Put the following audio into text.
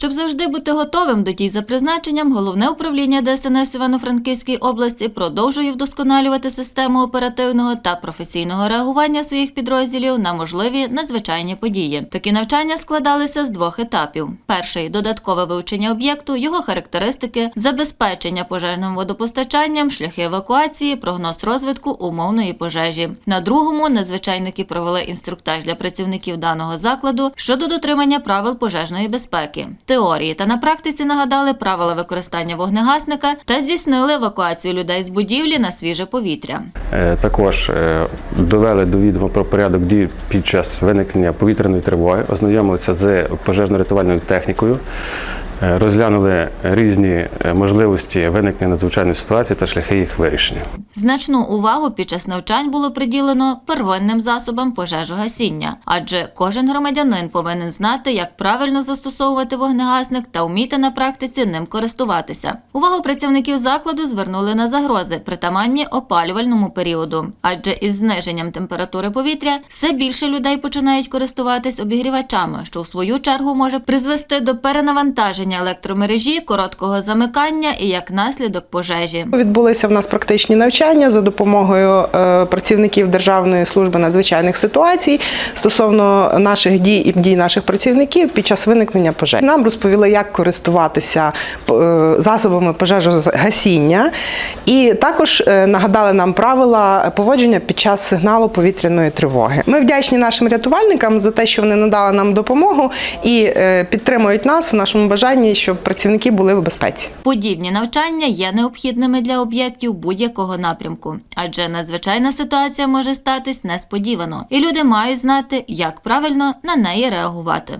Щоб завжди бути готовим до дій за призначенням, головне управління ДСНС Івано-Франківській області продовжує вдосконалювати систему оперативного та професійного реагування своїх підрозділів на можливі надзвичайні події. Такі навчання складалися з двох етапів: перший додаткове вивчення об'єкту, його характеристики, забезпечення пожежним водопостачанням, шляхи евакуації, прогноз розвитку умовної пожежі. На другому надзвичайники провели інструктаж для працівників даного закладу щодо дотримання правил пожежної безпеки. Теорії та на практиці нагадали правила використання вогнегасника та здійснили евакуацію людей з будівлі на свіже повітря. Е, Також е, довели до відома про порядок дій під час виникнення повітряної тривоги, ознайомилися з пожежно-рятувальною технікою, розглянули різні е, можливості виникнення надзвичайної ситуації та шляхи їх вирішення. Значну увагу під час навчань було приділено первинним засобам пожежогасіння, адже кожен громадянин повинен знати, як правильно застосовувати вогнегасник та вміти на практиці ним користуватися. Увагу працівників закладу звернули на загрози, притаманні опалювальному періоду, адже із зниженням температури повітря все більше людей починають користуватись обігрівачами, що в свою чергу може призвести до перенавантаження електромережі, короткого замикання і як наслідок пожежі. Відбулися в нас практичні навчання за допомогою е, працівників Державної служби надзвичайних ситуацій стосовно наших дій і дій наших працівників під час виникнення пожеж. Нам розповіли, як користуватися е, засобами пожежогасіння, і також е, нагадали нам правила поводження під час сигналу повітряної тривоги. Ми вдячні нашим рятувальникам за те, що вони надали нам допомогу і підтримують нас в нашому бажанні, щоб працівники були в безпеці. Подібні навчання є необхідними для об'єктів будь-якого напрямку, адже надзвичайна ситуація може статись несподівано, і люди мають знати, як правильно на неї реагувати.